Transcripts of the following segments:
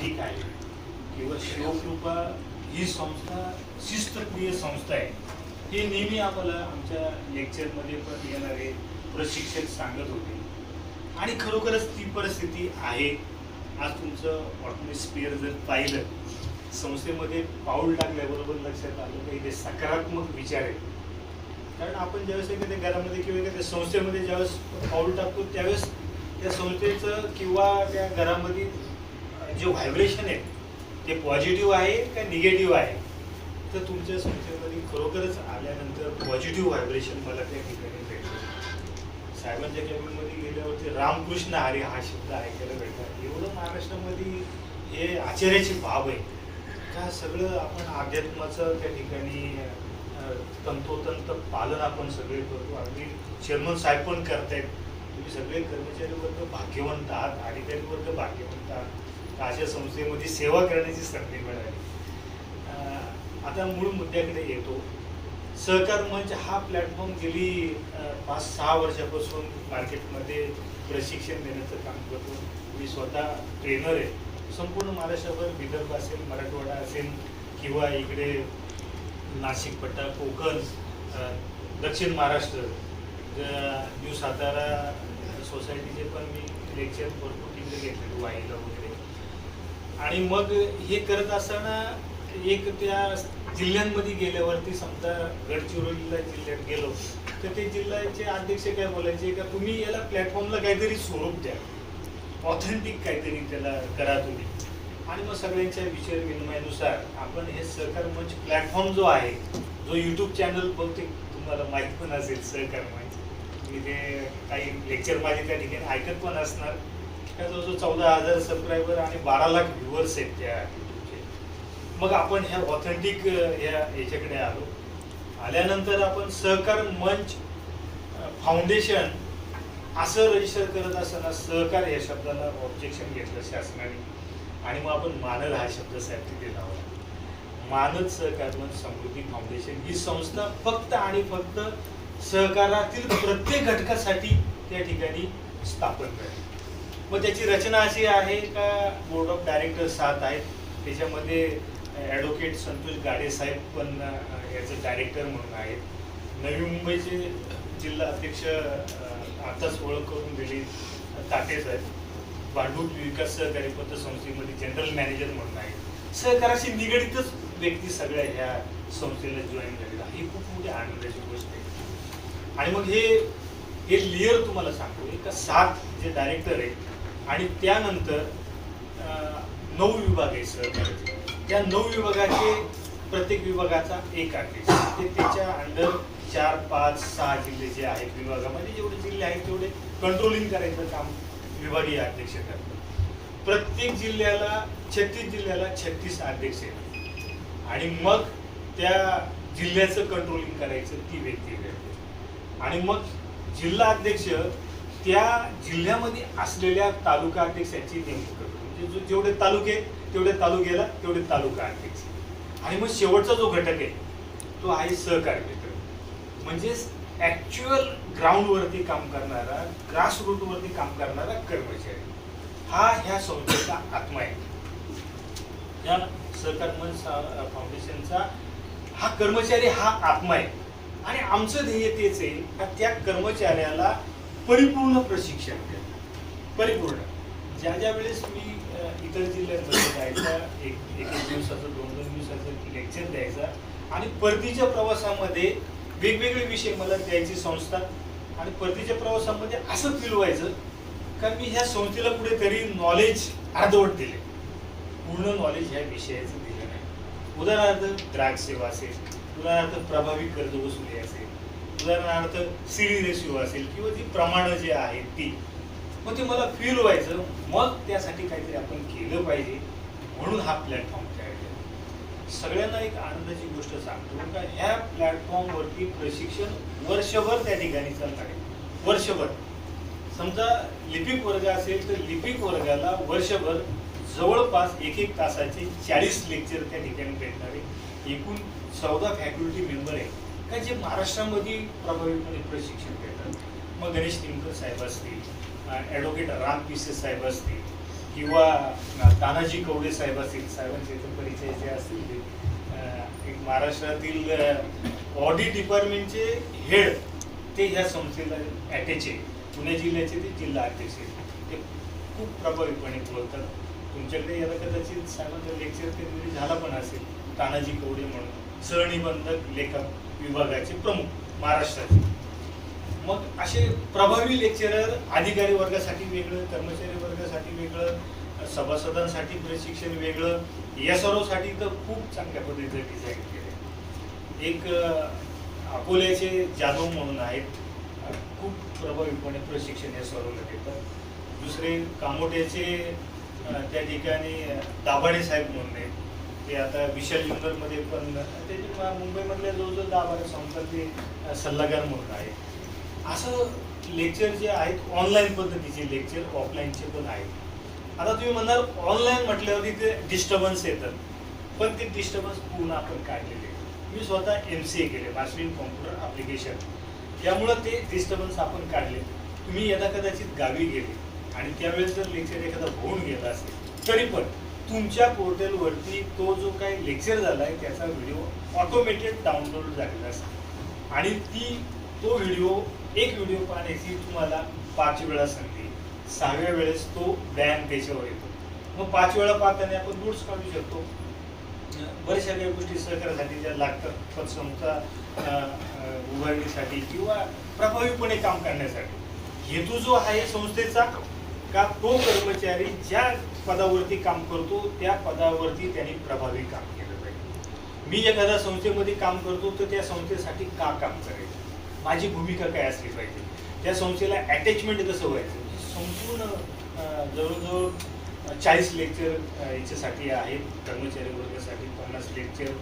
ठीक आहे. किंवा शिवकृपा ही संस्था शिस्तप्रिय संस्था आहे. हे नेहमी आम्हाला आमच्या लेक्चरमध्ये पण येणारे प्रशिक्षक सांगत होते. आणि खरोखरच ती परिस्थिती आहे. आज तुमचं ऑटमॉस्फिअर जर पाहिलं संस्थेमध्ये पाऊल टाकल्याबरोबर लक्षात आलं की ते सकारात्मक विचार आहेत. कारण आपण ज्यावेळेस एखाद्या घरामध्ये किंवा एखाद्या संस्थेमध्ये ज्यावेळेस पाऊल टाकतो त्यावेळेस त्या संस्थेचं किंवा त्या घरामध्ये जे व्हायब्रेशन आहे ते पॉझिटिव्ह आहे का निगेटिव्ह आहे? तर तुमच्या संस्थेमध्ये खरोखरच आल्यानंतर पॉझिटिव्ह व्हायब्रेशन मला त्या ठिकाणी भेटलं. साहेबांच्या कॅबिनमध्ये गेल्यावरती रामकृष्ण हरी हा शब्द ऐकायला भेटला एवढं महाराष्ट्रामध्ये हे आश्चर्याची बाब आहे. का सगळं आपण अध्यात्माचं त्या ठिकाणी तंतोतंत पालन आपण सगळे करतो. अगदी चेअरमन साहेब पण करतायत. तुम्ही सगळे कर्मचारी वर्ग भाग्यवंत आहात अधिकारी वर्ग भाग्यवंत आहात. अशा संस्थेमध्ये सेवा करण्याची संधी मिळाली. आता मूळ मुद्द्याकडे येतो. सहकार मंच हा प्लॅटफॉर्म गेली पाच सहा वर्षापासून मार्केटमध्ये प्रशिक्षण देण्याचं काम करतो. मी स्वतः ट्रेनर आहे. संपूर्ण महाराष्ट्रावर विदर्भ असेल मराठवाडा असेल किंवा इकडे नाशिक पट्टा कोकण दक्षिण महाराष्ट्र न्यू सातारा सोसायटीचे पण मी लेक्चर भरपूर तिकडे घेतले वाईला वगैरे. आणि मग हे करत असताना एक त्या जिल्ह्यांमध्ये गेल्यावरती समजा गडचिरोलीला जिल्ह्यात गेलो तर ते जिल्ह्याचे अध्यक्ष काय बोलायचे का तुम्ही याला प्लॅटफॉर्मला काहीतरी स्वरूप द्या. ऑथेंटिक काहीतरी त्याला करा तुम्ही. आणि मग सगळ्यांच्या विचार विनिमयानुसार आपण हे सहकार मंच प्लॅटफॉर्म जो आहे जो यूट्यूब चॅनल बहुतेक तुम्हाला माहीत पण असेल सहकार मंच. मी ते काही लेक्चर माझे त्या ठिकाणी ऐकत पण असणार. जवळजवळ चौदा हजार सबस्क्रायबर आणि बारा लाख व्ह्युअर्स आहेत त्या YouTubeचे. मग आपण ह्या ऑथेंटिक ह्या याच्याकडे आलो. आल्यानंतर आपण सहकार मंच फाउंडेशन असं रजिस्टर करत असताना सहकार या शब्दाला ऑब्जेक्शन घेतलं शासनाने. आणि मग आपण मानद हा शब्द साहेब तिथे लावला. मानद सहकार मंच समृद्धी फाउंडेशन ही संस्था फक्त आणि फक्त सहकारातील प्रत्येक घटकासाठी त्या ठिकाणी स्थापन झाली मग त्याची रचना अशी आहे का बोर्ड ऑफ डायरेक्टर सात आहेत? त्याच्यामध्ये ॲडव्होकेट संतोष गाडे साहेब पण याचे डायरेक्टर म्हणून आहेत. नवी मुंबईचे जिल्हा अध्यक्ष आताच ओळख करून दिली ताटे साहेब. भांडूप विकास सहकारी पतसंस्थेमध्ये जनरल मॅनेजर म्हणून आहेत. सहकाराशी निगडीतच व्यक्ती सगळ्या ह्या संस्थेला जॉईन झालेला ही खूप मोठी आनंदाची गोष्ट आहे. आणि मग हे हे लिअर तुम्हाला सांगतो एका सात जे डायरेक्टर आहेत आणि त्यानंतर नऊ विभाग आहे सहकार्याचे त्या नऊ विभागाचे प्रत्येक विभागाचा एक अध्यक्ष ते त्याच्या अंडर चार पाच सहा जिल्हे जे आहेत विभागामध्ये जेवढे जिल्हे आहेत तेवढे कंट्रोलिंग करायचं काम विभागीय अध्यक्ष करतात. प्रत्येक जिल्ह्याला छत्तीस जिल्ह्याला छत्तीस अध्यक्ष आहेत. आणि मग त्या जिल्ह्याचं कंट्रोलिंग करायचं ती व्यक्ती करते आणि मग जिल्हा अध्यक्ष त्या जिल्ह्यामध्ये असलेल्या तालुका अध्यक्षाची नेमणूक करतो. म्हणजे जो जेवढे तालुके तेवढे तालुक्याला तेवढे तालुका अध्यक्ष आणि मग शेवटचा जो घटक आहे तो आहे सहकार्य म्हणजेच ऍक्च्युअल ग्राउंडवरती काम करणारा ग्रासरूटवरती काम करणारा कर्मचारी. हा ह्या संस्थेचा आत्मा आहे. या सहकार मंच फाउंडेशनचा हा कर्मचारी हा आत्मा आहे. आणि आमचं ध्येय तेच आहे का त्या कर्मचाऱ्याला परिपूर्ण प्रशिक्षण द्या परिपूर्ण. ज्या ज्या वेळेस मी इतर जिल्ह्यात जायचा एक एक एक दिवसाचं दोन दोन दिवसाचं लेक्चर द्यायचा आणि परतीच्या प्रवासामध्ये वेगवेगळे विषय मला द्यायची संस्था आणि परतीच्या प्रवासामध्ये असं फील व्हायचं का मी ह्या संस्थेला कुठेतरी नॉलेज अर्धवट दिले पूर्ण नॉलेज ह्या विषयाचं दिलं नाही. उदाहरणार्थ द्राक्ष सेवा असेल उदाहरणार्थ प्रभावी कर्ज वसुली असेल उदाहरणार्थ सिरी रेशिओ असेल किंवा जी प्रमाणं जे आहेत ती मग ते मला फील व्हायचं. मग त्यासाठी काहीतरी आपण केलं पाहिजे. म्हणून हा प्लॅटफॉर्म तयार केला. सगळ्यांना एक आनंदाची गोष्ट सांगतो का ह्या प्लॅटफॉर्मवरती प्रशिक्षण वर्षभर त्या ठिकाणी चालणार आहे. वर्षभर. समजा लिपिक वर्ग असेल तर लिपिक वर्गाला वर्षभर जवळपास एक एक तासाचे चाळीस लेक्चर त्या ठिकाणी भेटणारे. आहे एकूण चौदा फॅकल्टी मेंबर आहेत. का जे महाराष्ट्रामध्ये प्रभावीपणे प्रशिक्षण देतात? मग गणेश निमकर साहेब असतील ॲडव्होकेट राम पिसे साहेब असतील किंवा तानाजी कवडे साहेब असतील साहेबांचे इथं परिचय जे असतील ते एक महाराष्ट्रातील ऑडिट डिपार्टमेंटचे हेड ते ह्या संस्थेला अटॅच आहे पुणे जिल्ह्याचे ते जिल्हा अध्यक्ष आहेत. ते खूप प्रभावीपणे बोलतात. तुमच्याकडे याला कदाचित साहेबांचा लेक्चर ते झाला पण असेल तानाजी कवडे म्हणून. सहनिबंधक लेखक विभागाचे प्रमुख महाराष्ट्राचे. मग असे प्रभावी लेक्चरर अधिकारी वर्गासाठी वेगळं कर्मचारी वर्गासाठी वेगळं सभासदांसाठी प्रशिक्षण वेगळं या सर्वसाठी तर खूप चांगल्या पद्धतीचं डिझाईन केलं एक अकोल्याचे जाधव म्हणून आहेत. खूप प्रभावीपणे प्रशिक्षण या सर्वला देतात. दुसरे कामोट्याचे त्या ठिकाणी दाभाडे साहेब म्हणून आहेत. ते आता विशाल इंदोरमध्ये पण ते मुंबईमधल्या जवळजवळ दहा बारा संस्था ते सल्लागार म्हणून आहेत. असं लेक्चर जे आहेत ऑनलाईन पद्धतीचे लेक्चर ऑफलाईनचे पण आहेत. आता तुम्ही म्हणाल ऑनलाईन म्हटल्यावरती ते डिस्टर्बन्स येतात. पण ते डिस्टर्बन्स पूर्ण आपण काढलेले. मी स्वतः एम सी ए केले मास्टरिंग कॉम्प्युटर ॲप्लिकेशन त्यामुळं ते डिस्टर्बन्स आपण काढले. तुम्ही यदा कदाचित गावी गेले आणि त्यावेळेस जर लेक्चर एखादा होऊन गेला असेल तरी पण तुमच्या पोर्टलवरती तो जो काही लेक्चर झाला आहे त्याचा व्हिडिओ ऑटोमेटेड डाउनलोड झालेला असतो. आणि ती तो व्हिडिओ एक व्हिडिओ पाहण्याची तुम्हाला पाच वेळा सांगते सहाव्या वेळेस तो व्यायाम त्याच्यावर येतो. मग पाच वेळा पाहताना आपण नोट्स काढू शकतो. बऱ्याचशा काही गोष्टी सहकार्यासाठी ज्या लागतात पतसंस्था उभारणीसाठी किंवा प्रभावीपणे काम करण्यासाठी. हेतू जो आहे संस्थेचा का तो कर्मचारी ज्या पदावरती काम करतो त्या पदावरती त्यांनी प्रभावी काम केलं पाहिजे. मी एखाद्या संस्थेमध्ये काम करतो तर त्या संस्थेसाठी का काम करायचं? माझी भूमिका काय असली पाहिजे? त्या संस्थेला अटॅचमेंट कसं व्हायचं? संपूर्ण जवळजवळ चाळीस लेक्चर याच्यासाठी आहेत कर्मचारी वर्गासाठी पन्नास लेक्चर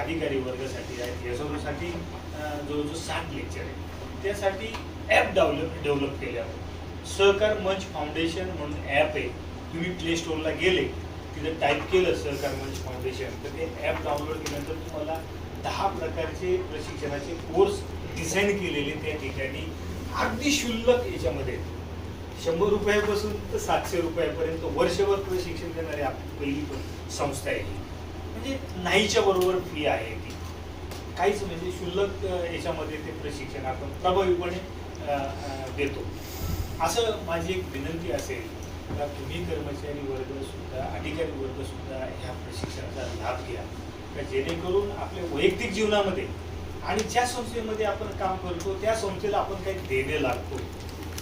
अधिकारी वर्गासाठी आहेत या जवळजवळ सात लेक्चर आहेत. त्यासाठी ॲप डेव्हलप डेव्हलप केले आपण सहकार मंच फाउंडेशन म्हणून ॲप आहे. तुम्ही प्ले स्टोरला गेले तिथं टाईप केलं सर मंच फाउंडेशन तर ते ॲप डाउनलोड केल्यानंतर तुम्हाला दहा प्रकारचे प्रशिक्षणाचे कोर्स डिझाईन केलेले त्या ठिकाणी. अगदी क्षुल्लक याच्यामध्ये. शंभर रुपयापासून तर सातशे रुपयापर्यंत वर्षभर प्रशिक्षण देणारी आपली पहिली पण संस्था आहे म्हणजे नाहीच्या बरोबर फी आहे ती. काहीच म्हणजे क्षुल्लक याच्यामध्ये ते प्रशिक्षण आपण प्रभावीपणे देतो. असं माझी एक विनंती असेल. का तुम्ही कर्मचारी वर्ग सुद्धा अधिकारी वर्ग सुद्धा ह्या प्रशिक्षणाचा लाभ घ्या. का जेणेकरून आपल्या वैयक्तिक जीवनामध्ये आणि ज्या संस्थेमध्ये आपण काम करतो त्या संस्थेला आपण काही देणे लागतो.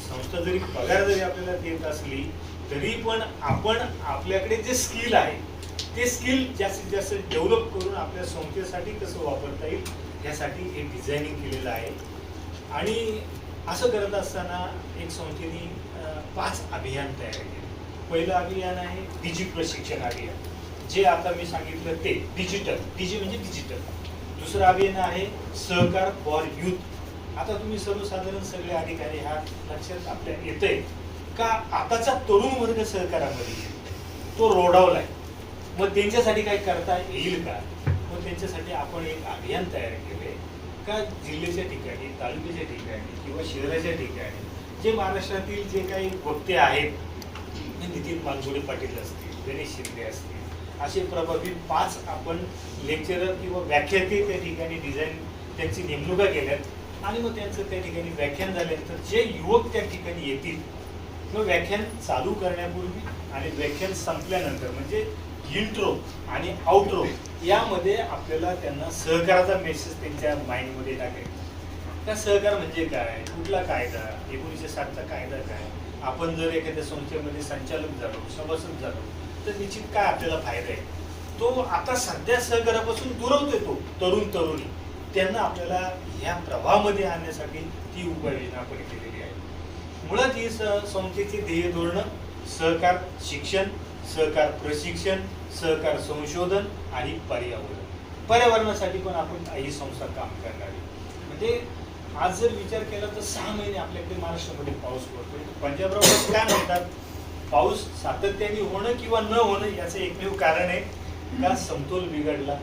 संस्था जरी पगार जरी आपल्याला देत असली तरी पण आपण आपल्याकडे जे स्किल आहे ते स्किल जास्तीत जास्त डेव्हलप करून आपल्या संस्थेसाठी कसं वापरता येईल यासाठी हे डिझायनिंग केलेलं आहे. आणि असं करत असताना एक संस्थेने पाच अभियान तयार केले. पहिलं अभियान आहे डिजिट प्रशिक्षण अभियान. जे आता मी सांगितलं ते डिजिटल. डिजि म्हणजे डिजिटल. दुसरं अभियान आहे सहकार फॉर युथ. आता तुम्ही सर्वसाधारण सगळे अधिकारी हा लक्षात आपल्या येतंय का आताचा तरुण वर्ग सहकारामध्ये येईल तो रोडावलाय. मग त्यांच्यासाठी काय करता येईल का? मग त्यांच्यासाठी आपण एक अभियान तयार केले का जिल्ह्याच्या ठिकाणी तालुक्याच्या ठिकाणी किंवा शहराच्या ठिकाणी जे महाराष्ट्रातील जे काही वक्ते आहेत नितीन मालगुडे पाटील असतील गणेश शिंदे असतील असे प्रभावी पाच आपण लेक्चरर किंवा व्याख्याते त्या ठिकाणी डिझाईन त्यांची नेमणुका केल्यात. आणि मग त्यांचं त्या ठिकाणी व्याख्यान झाल्यानंतर जे युवक त्या ठिकाणी येतील मग व्याख्यान चालू करण्यापूर्वी आणि व्याख्यान संपल्यानंतर म्हणजे इंट्रो आणि आउट्रो यामध्ये आपल्याला त्यांना सहकाराचा मेसेज त्यांच्या माइंडमध्ये टाकायचा. त्या सहकार म्हणजे काय? कुठला कायदा? एकोणीसशे सातचा कायदा काय? आपण जर एखाद्या संस्थेमध्ये संचालक झालो सभासद झालो तर निश्चित काय आपल्याला फायदा आहे? तो आता सध्या सहकारापासून दुरवतोय तो तरुण तरुणी. त्यांना आपल्याला ह्या प्रवाहामध्ये आणण्यासाठी ती उपाययोजना आपण केलेली आहे. मुळात ही स- संस्थेची ध्येय धोरणं सहकार शिक्षण सहकार प्रशिक्षण सहकार संशोधन आणि पर्यावरण. पर्यावरणासाठी पण आपण ही संस्था काम करणार आहे. म्हणजे आज जर विचार केला तर सहा महिने आपल्याकडे महाराष्ट्रामध्ये पाऊस पडतो पंजाबराव काय म्हणतात? पाऊस सातत्याने होणं किंवा न होणं याचं एकमेव कारण आहे. का समतोल बिघडला?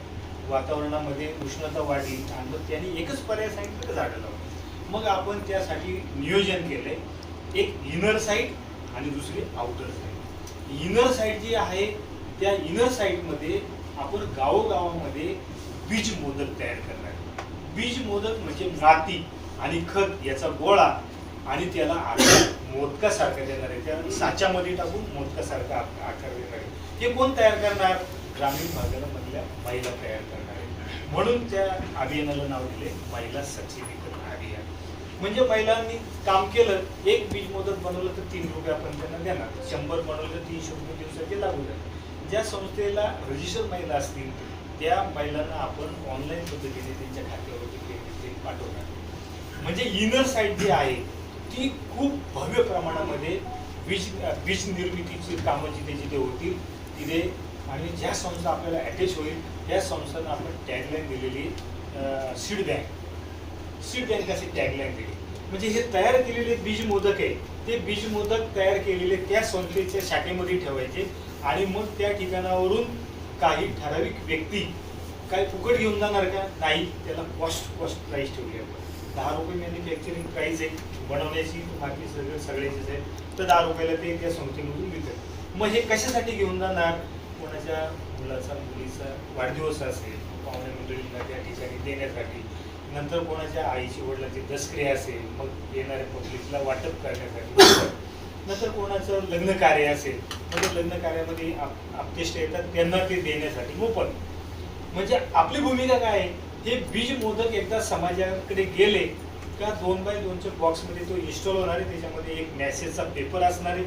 वातावरणामध्ये उष्णता वाढली. आणि मग त्यांनी एकच पर्याय सांगितलं का झाडं लावलं मग आपण त्यासाठी नियोजन केलंय. एक इनर साईड आणि दुसरी आउटर साईड इनर साईड जी आहे त्या इनर साईडमध्ये आपण गावोगावामध्ये बीज मोदक तयार करणार. बीज मोदक म्हणजे माती. आणि खत याचा गोळा आणि त्याला आकार मोदकासारखा देणार आहे त्या साच्यामध्ये टाकून मोदकासारखा आकार देणार. आहे हे कोण तयार करणार? ग्रामीण भागामधल्या महिला तयार करणार. आहे म्हणून त्या अभियानाला नाव दिले महिला सक्षमीकरण अभियान. म्हणजे महिलांनी काम केलं एक बीज मोदक बनवलं तर तीन रुपये आपण त्यांना देणार. शंभर बनवलं तर तीनशे रुपये दिवसाचे लागू जातात ज्या संस्थेला रजिस्टर महिला असतील त्या महिलांना आपण ऑनलाईन पद्धतीने त्यांच्या खात्यावरती पेमेंट ते पाठवणार. म्हणजे इनर साईड जी आहे ती खूप भव्य प्रमाणामध्ये वीज वीज निर्मितीची कामं जिथे जिथे होतील तिथे. आणि ज्या संस्था आपल्याला अटॅच होईल त्या संस्थांना आपण टॅगलाईन दिलेली सीड बँक सीड बँक अशी टॅगलाईन दिली. म्हणजे हे तयार केलेले बीज मोदक आहे ते बीज मोदक तयार केलेले त्या संस्थेच्या शाखेमध्ये ठेवायचे आणि मग त्या ठिकाणावरून काही ठराविक व्यक्ती काय फुकट घेऊन जाणार का? नाही त्याला कॉस्ट कॉस्ट प्राईस ठेवली आपण. दहा रुपये मॅन्युफॅक्चरिंग प्राईस आहे बनवण्याची बाकी सगळं सगळ्याचीच आहे. तर दहा रुपयाला ते त्या संस्थेमधून विकत मग हे कशासाठी घेऊन जाणार? कोणाच्या मुलाचा मुलीचा वाढदिवस असेल पाहुणे मंडळींना त्या ठिकाणी देण्यासाठी. नंतर कोणाच्या आईची वडिलाची दसक्रिया असेल मग येणाऱ्या पब्लिकला वाटप करण्यासाठी. नंतर कोणाचं लग्न कार्य असेल म्हणजे लग्न कार्यामध्ये आप- आपतेष्ट येतात त्यांना ते देण्यासाठी मोफत. म्हणजे आपली भूमिका काय आहे? हे बीज मोदक एकदा समाजाकडे गेले का दोन बाय दोनच्या बॉक्समध्ये तो इन्स्टॉल होणार आहे. त्याच्यामध्ये एक मॅसेजचा पेपर असणार आहे.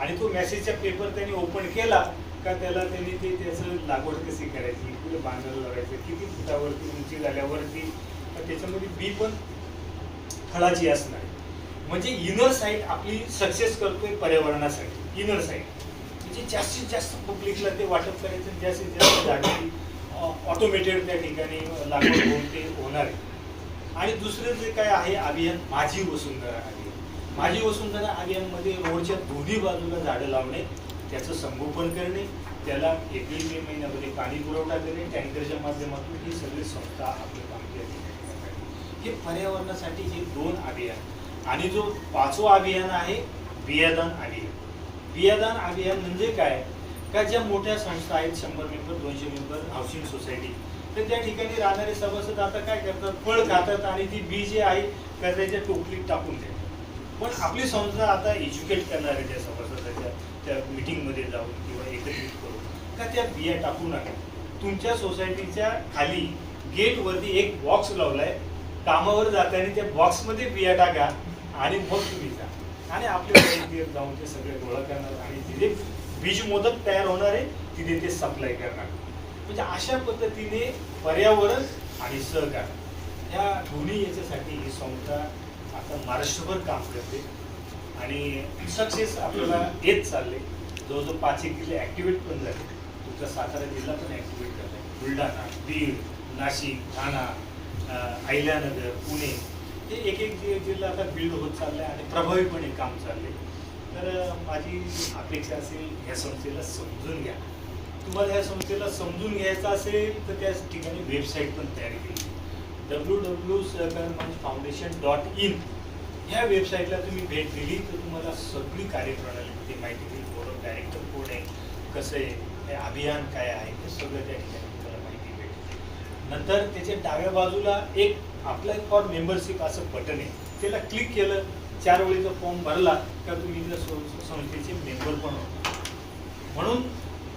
आणि तो मॅसेजचा पेपर त्यांनी ओपन केला का त्याला त्यांनी ते त्याचं लागवड कशी करायची? कुठे बांधायला लावायचं? किती फुटावरती उंची झाल्यावरती? तर त्याच्यामध्ये बी पण फळाची असणार आहे. म्हणजे इनर साईड आपली सक्सेस करतोय पर्यावरणासाठी. इनर साईड म्हणजे जास्तीत जास्त पब्लिकला ते वाटप करायचं जास्तीत जास्त झाडे ऑटोमेटेड त्या ठिकाणी लागवड होऊन ते होणार आहे. आणि दुसरं जे काय आहे अभियान माझी वसुंधरा अभियान. माझी वसुंधरा अभियानमध्ये रोडच्या दोन्ही बाजूला झाडं लावणे त्याचं संगोपन करणे त्याला एप्रिल मे महिन्यामध्ये पाणी पुरवठा करणे टँकरच्या माध्यमातून ही सगळी संस्था आपलं काम त्या हे पर्यावरणासाठी हे दोन अभियान आणि जो पाचवा अभियान आहे बियादान अभियान. बियादान अभियान म्हणजे काय? का ज्या मोठ्या संस्था आहेत शंभर मेंबर दोनशे मेंबर हाऊसिंग सोसायटी तर त्या ठिकाणी राहणारे सभासद आता काय करतात? फळ खातात आणि ती बी जे आहे कचऱ्याच्या टोपलीत टाकून देतात. पण आपली संस्था आता एज्युकेट करणार आहे त्या सभासदाच्या त्या मिटिंगमध्ये जाऊन किंवा एकत्रित करून का त्या बिया टाकू नका. तुमच्या सोसायटीच्या खाली गेटवरती एक बॉक्स लावलाय. कामावर जाताना त्या बॉक्समध्ये बिया टाका आणि मग तुम्ही जा. आणि आपल्या जाऊन ते सगळे गोळा करणार आणि तिथे बीज मोदक तयार होणार आहे तिथे ते सप्लाय करणार. म्हणजे अशा पद्धतीने पर्यावरण आणि सहकार ह्या दोन्ही याच्यासाठी ही संस्था आता महाराष्ट्रभर काम करते. आणि सक्सेस आपल्याला येत चालले. जवळजवळ पाच एक जिल्हे ॲक्टिवेट पण झाले. तुमचा सातारा जिल्हा पण ॲक्टिवेट झाला बुलढाणा बीड नाशिक ठाणा अहिल्यानगर पुणे. हे एक एक जिल्हा आता बिल्ड होत चाललाय आणि प्रभावीपणे काम चालले. तर माझी अपेक्षा असेल ह्या संस्थेला समजून घ्या. तुम्हाला ह्या संस्थेला समजून घ्यायचं असेल तर त्या ठिकाणी वेबसाईट पण तयार केली. डब्ल्यू डब्ल्यू सहकार मंच फाउंडेशन डॉट इन ह्या वेबसाईटला तुम्ही भेट दिली तर तुम्हाला सगळी कार्यप्रणाली माहिती देईल बोर्ड डायरेक्टर कोण आहे कसं आहे हे अभियान काय आहे हे सगळं त्या ठिकाणी तुम्हाला माहिती भेटते नंतर त्याच्या डाव्या बाजूला एक अप्लाय फॉर मेंबरशिप असं बटन आहे त्याला क्लिक केलं चार वेळीचा फॉर्म भरला तर तुम्ही त्या सं- संस्थेचे मेंबर पण होता. म्हणून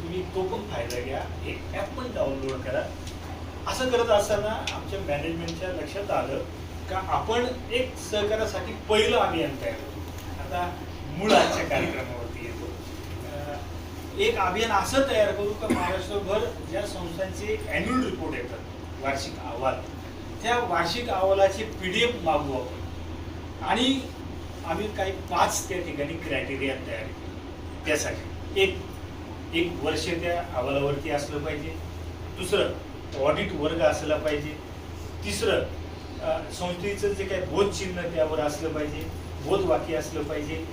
तुम्ही तो पण फायदा घ्या एक ॲप पण डाउनलोड करा. असं करत असताना आमच्या मॅनेजमेंटच्या लक्षात आलं का आपण एक सहकारासाठी पहिलं अभियान तयार करू आता मूळ आजच्या कार्यक्रमावरती येतो. एक अभियान असं तयार करू का महाराष्ट्रभर ज्या संस्थांचे अॅन्युअल रिपोर्ट येतात वार्षिक अहवाल त्या वार्षिक अहवालाचे पी डी एफ मागू आपण. आणि आम्ही काही पाच त्या ठिकाणी क्रायटेरिया तयार केले त्यासाठी एक एक वर्ष त्या अहवालावरती असलं पाहिजे. दुसरं ऑडिट वर्ग असला पाहिजे. तिसरं संस्थेचं जे काही बोध चिन्ह त्यावर असलं पाहिजे. बोध वाक्य असलं पाहिजे.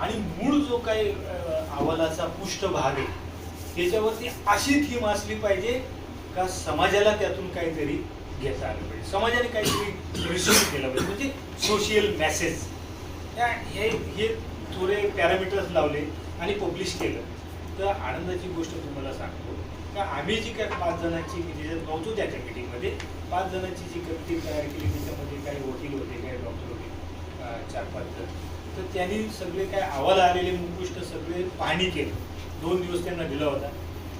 आणि मूळ जो काही अहवालाचा पृष्ठभाग आहे त्याच्यावरती अशी थीम असली पाहिजे का समाजाला त्यातून काहीतरी घेता आलं पाहिजे. समाजाने काहीतरी रिसिव्ह केलं पाहिजे. म्हणजे सोशियल मेसेज त्या हे हे थोडे पॅरामीटर्स लावले आणि पब्लिश केलं. तर आनंदाची गोष्ट तुम्हाला सांगतो का आम्ही जी काय पाच जणांची मी ज्याच्यात नव्हतो त्या कमिटीमध्ये पाच जणांची जी कमिटी तयार केली त्याच्यामध्ये काही वकील होते काही डॉक्टर होते चार पाच जण. तर त्यांनी सगळे काय अहवाल आलेले मुकुष्ट सगळे पाहणी केलं. दोन दिवस त्यांना दिला होता.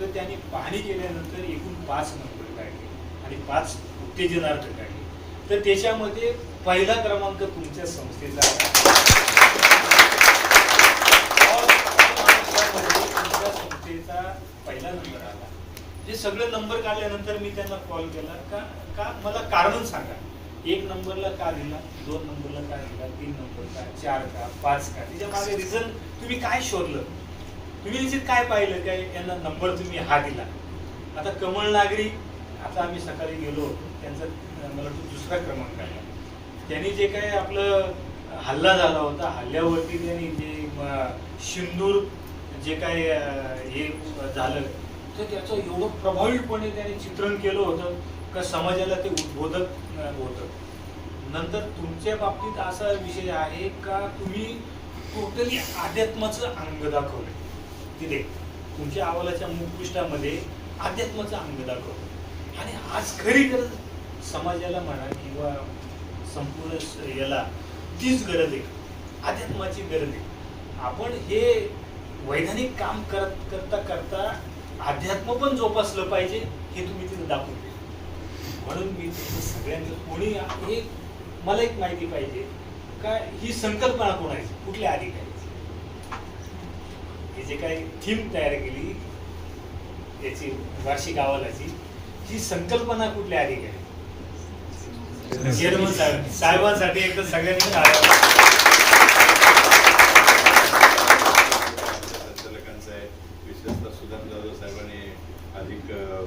तर त्यांनी पाहणी केल्यानंतर एकूण पाच नंबर काढले आणि पाच उत्तेजनार्थ काढले तर त्याच्यामध्ये पहिला क्रमांक तुमच्या संस्थेचा त्यांचा पहिला नंबर आला. जे सगळे नंबर काढल्यानंतर मी त्यांना कॉल केला. का का मला कारण सांगा. एक नंबरला का दिला दोन नंबरला का दिला तीन नंबर का चार का पाच का? त्याच्यामागे रिझन तुम्ही काय शोधलं? तुम्ही निश्चित काय पाहिलं? काय यांना नंबर तुम्ही हा दिला. आता कमळ नागरी आता आम्ही सकाळी गेलो. होतो त्यांचा मला तो दुसरा क्रमांक आला. त्यांनी जे काय आपलं हल्ला झाला होता हल्ल्यावरती त्यांनी जे शिंदूर जे काय हे झालं तर त्याचं एवढं प्रभावीपणे त्याने चित्रण केलं होतं का समाजाला ते उद्बोधक होतं. नंतर तुमच्या बाबतीत असा विषय आहे का तुम्ही टोटली अध्यात्माचं अंग दाखवलं? तिथे तुमच्या अहवालाच्या मुखपृष्ठामध्ये अध्यात्माचं अंग दाखवलं. आणि आज खरी गरज समाजाला म्हणा किंवा संपूर्ण याला तीच गरज आहे. अध्यात्माची गरज आहे. आपण हे वैधानिक काम करत करता करता अध्यात्म पण जोपासलं पाहिजे हे तुम्ही तिथे दाखवून दिलं. म्हणून मी तुमचं सगळ्यांना कोणी हे मला एक माहिती पाहिजे का ही संकल्पना कोणाची? कुठल्या अधिकाऱ्याची? हे जे काही थीम तयार केली याची वार्षिक अहवालाची ही संकल्पना कुठल्या अधिकारी साहेबांसाठी एकदा सगळ्यांनी टाळ्या संचालकांचं आहे विशेषतः सुदाम जाधव साहेबांनी अधिक अ,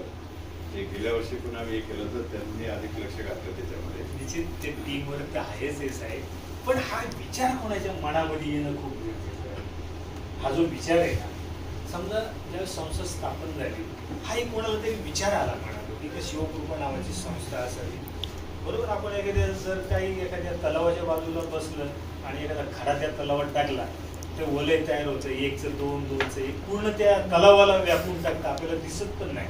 जे गेल्या वर्षी पुन्हा मी केलं तर त्यांनी अधिक लक्ष घातलं त्याच्यामध्ये. निश्चित ते टीम वर तर आहेच हे साहेब. पण हा विचार कोणाच्या मनामध्ये येणं खूप गरजेचं आहे. हा जो विचार आहे ना समजा ज्यावेळेस संस्था स्थापन झाली हा एक कोणाला तरी विचार आला मनात की शिवकृपा नावाची संस्था असावी. बरोबर आपण एखाद्या जर काही एखाद्या तलावाच्या बाजूला बसलं आणि एखादा खडा त्या तलावात टाकला ते वलय तयार होतं एकचं दोन दोनचं एक पूर्ण त्या तलावाला व्यापून टाकतं आपल्याला दिसत पण नाही.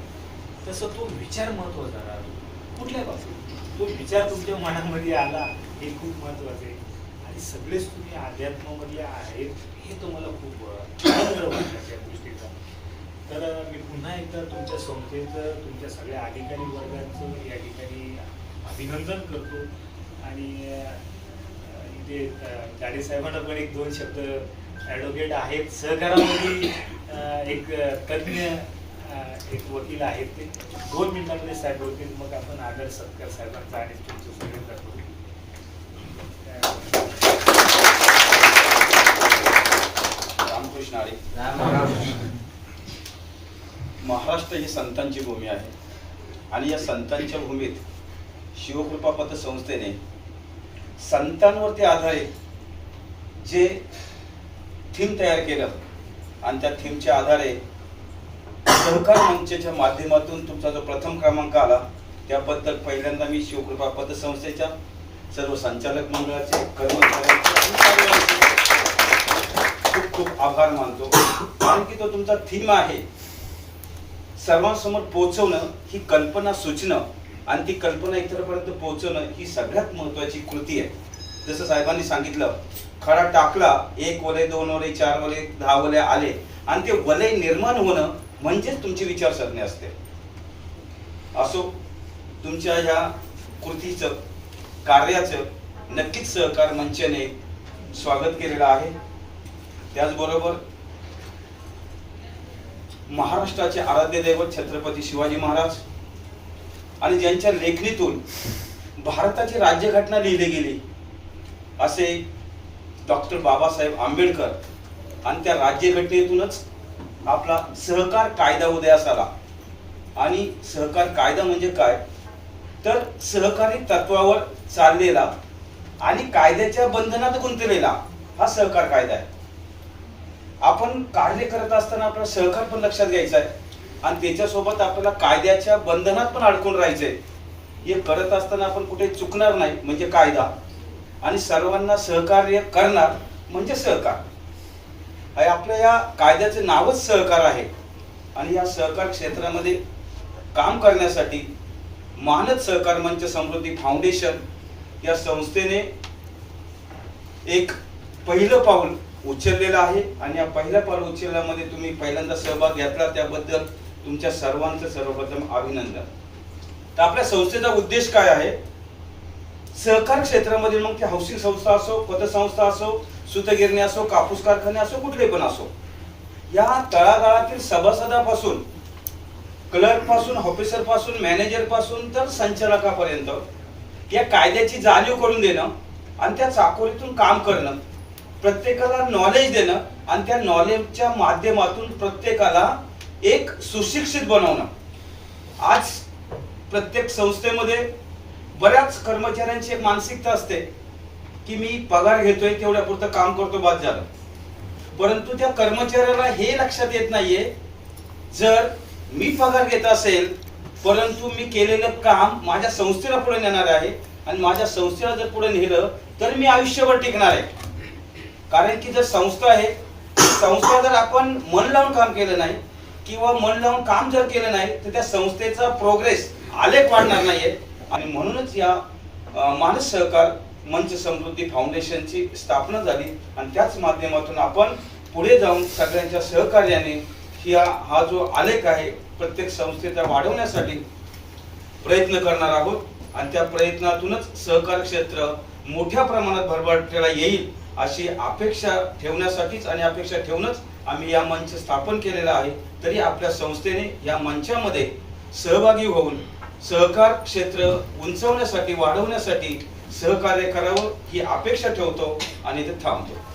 तसं तो विचार महत्त्वाचा राहतो. कुठल्या बाबतीत तो विचार तुमच्या मनामध्ये आला हे खूप महत्वाचं आहे. आणि सगळेच तुम्ही अध्यात्मामधले आहेत हे तुम्हाला खूप आनंद वाटला त्या गोष्टीचा. तर मी पुन्हा एकदा तुमच्या संस्थेचं तुमच्या सगळ्या अधिकारी वर्गांचं या ठिकाणी अभिनंदन करतो. आणि इथे अं, गाडे साहेबांना पण एक दोन शब्द ॲडव्होकेट आहेत. सहकारामध्ये एक तज्ज्ञ एक वकील आहेत ते. दोन मिनिटांमध्ये साहेब होतील मग आपण आदर सत्कार साहेबांचा आणि तुमचं सगळं दाखवू रामकृष्ण हरी महाराष्ट्र ही संतांची भूमी आहे. आणि या संतांच्या भूमीत शिवकृपा पथ संस्थेने संतांवरती आधारित जे थीम तयार केलं आणि त्या थीमच्या आधारे सहकार मंचच्या माध्यमातून तुमचा जो प्रथम क्रमांक आला त्याबद्दल पहिल्यांदा मी शिवकृपा पतसंस्थेच्या सर्व संचालक मंडळाचे कर्मचाऱ्यांचे खूप खूप आभार मानतो. कारण की तो तुमचा थीम आहे. सर्वांसमोर पोहोचवणं ही कल्पना सुचणं आणि ती कल्पना इतरपर्यंत पोहोचवणं ही सगळ्यात महत्वाची कृती आहे. जसं साहेबांनी सांगितलं खडा टाकला एक वलय दोन वले चार वले दहा वले आले आणि ते वलय निर्माण होणं म्हणजेच तुमची विचारसरणी असते. असो तुमच्या ह्या कृतीचं कार्याचं नक्कीच सहकार मंचाने स्वागत केलेलं आहे. त्याचबरोबर महाराष्ट्राचे आराध्य दैवत छत्रपती शिवाजी महाराज आणि ज्यांच्या लेखणीतून भारताची राज्यघटना लिहिली गेली असे डॉक्टर बाबासाहेब आंबेडकर आणि त्या राज्यघटनेतूनच आपला सहकार कायदा उदयास आला आणि सहकार कायदा म्हणजे काय? तर सहकारी तत्वावर चाललेला आणि कायद्याच्या बंधनात गुंतलेला हा सहकार कायदा आहे. आपण कार्य करत असताना आपला सहकार पण लक्षात घ्यायचा आहे. आणि त्याच्यासोबत आपल्याला कायद्याच्या बंधनात पण अडकून राहायचंय. हे करत असताना आपण कुठे चुकणार नाही म्हणजे कायदा. आणि सर्वांना सहकार्य करणार म्हणजे सहकार. आपल्या या कायद्याचे नावच सहकार आहे. आणि या सहकार क्षेत्रामध्ये काम करण्यासाठी मानद सहकार मंच समृद्धी फाउंडेशन या संस्थेने एक पहिलं पाऊल उचललेलं आहे. आणि या पहिल्या पाऊल उचलल्यामध्ये तुम्ही पहिल्यांदा सहभाग घेतला. त्याबद्दल तुमच्या सर्वांचं सर्वप्रथम अभिनंदन. तर आपल्या संस्थेचा उद्देश काय आहे? सहकार क्षेत्रामध्ये मग ते हाऊसिंग संस्था असो पतसंस्था असो सुतगिरणी असो कापूस कारखाने असो कुठले पण असो या तळागाळातील सभासदापासून क्लर्कपासून ऑफिसरपासून मॅनेजरपासून तर संचालकापर्यंत या कायद्याची जाणीव करून देणं आणि त्या चाकोरीतून काम करणं प्रत्येकाला नॉलेज देणं आणि त्या नॉलेजच्या माध्यमातून प्रत्येकाला एक सुशिक्षित बनवणं. आज प्रत्येक संस्थेमध्ये बऱ्याच कर्मचाऱ्यांची एक मानसिकता असते. की मी पगार घेतोय तेवढ्यापुरतं काम करतो बाद झालं. परंतु त्या कर्मचाऱ्याला हे लक्षात येत नाहीये जर मी पगार घेत असेल परंतु मी केलेलं काम माझ्या संस्थेला पुढे नेणार आहे आणि माझ्या संस्थेला जर पुढे नेलं तर मी आयुष्यभर टिकणार आहे. कारण की जर संस्था आहे संस्था जर आपण मन लावून काम केलं नाही किंवा मन लावून काम जर केलं नाही तर त्या संस्थेचा प्रोग्रेस आलेख वाढणार नाहीये. आणि म्हणूनच या मानस सहकार मंच समृद्धी फाउंडेशनची स्थापना झाली आणि त्याच माध्यमातून आपण पुढे जाऊन सगळ्यांच्या सहकार्याने या हा जो आलेख आहे प्रत्येक संस्थेचा वाढवण्यासाठी प्रयत्न करणार आहोत. आणि त्या प्रयत्नातूनच सहकार क्षेत्र मोठ्या प्रमाणात भरभराटीला येईल अशी अपेक्षा ठेवण्यासाठीच आणि अपेक्षा ठेवूनच आम्ही या मंच स्थापन केलेला आहे. तरी आपल्या संस्थेने या मंचामध्ये सहभागी होऊन सहकार क्षेत्र उंचवण्यासाठी वाढवण्यासाठी सहकार्य करावं ही अपेक्षा ठेवतो आणि ते थांबतो.